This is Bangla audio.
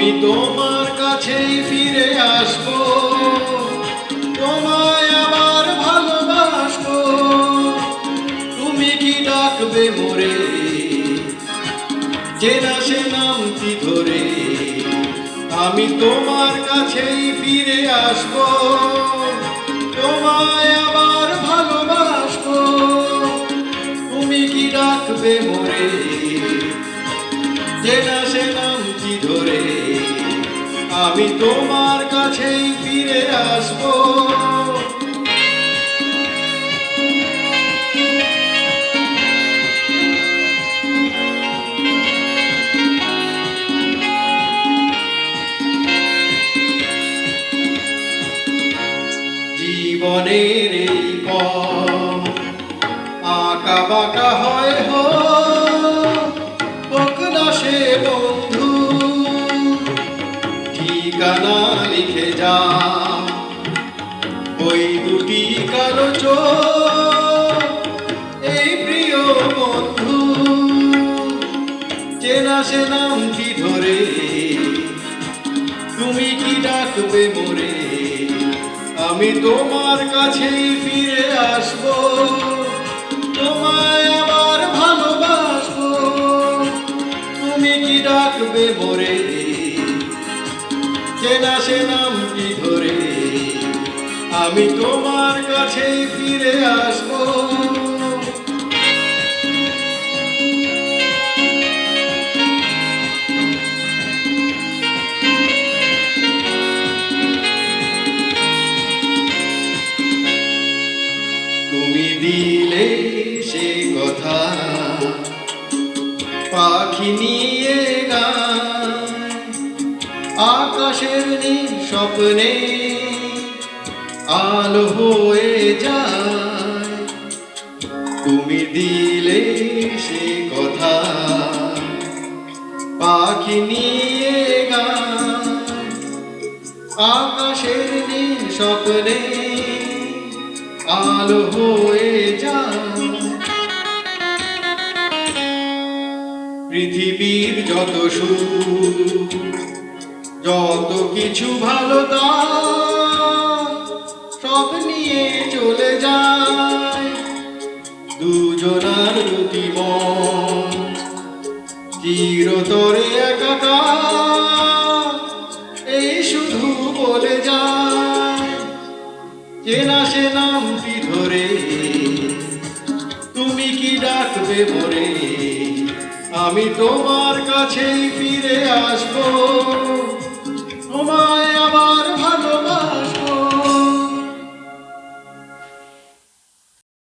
আমি তোমার কাছেই ফিরে আসব। তোমায় আবার ভালোবাসব। তুমি কি ডাকবে মোরে? চেনা সে নাম কি ধরে। আমি তোমার কাছেই ফিরে আসব। তোমায় আবার ভালোবাসব। তুমি কি ডাকবে মোরে? চেনা সে নাম আমি তোমার কাছেই ফিরে আসব। জীবনের এই পথ আঁকা বাঁকা হয় হোক ওই দুটি কালো চোখ, এই প্রিয় বন্ধু। চেনা সে নামটি ধরে, তুমি কি ডাকবে মোরে? আমি তোমার কাছেই ফিরে আসব, তোমায় আবার ভালোবাসবো। তুমি কি ডাকবে মোরে? চেনা সে নামটি ধরে আমি তোমার কাছে ফিরে আসব। তুমি দিলে সে কথা, পাখি নিয়ে গায় আকাশের নি স্বপ্নে। আলো হয়ে যায়। তুমি দিলে সে কথা। পাখি নিয়ে গায়। আকাশের নীল স্বপ্নে আলো হয়ে যায়। পৃথিবীর যত সুখ, যত কিছু ভালো তা সব নিয়ে চলে যায়। দুজনার দুটি মন চিরতরে একাকার, এই শুধু বলে যায়, চেনা সে নামটি ধরে, তুমি কি ডাকবে মোরে আমি তোমার কাছেই ফিরে আসব।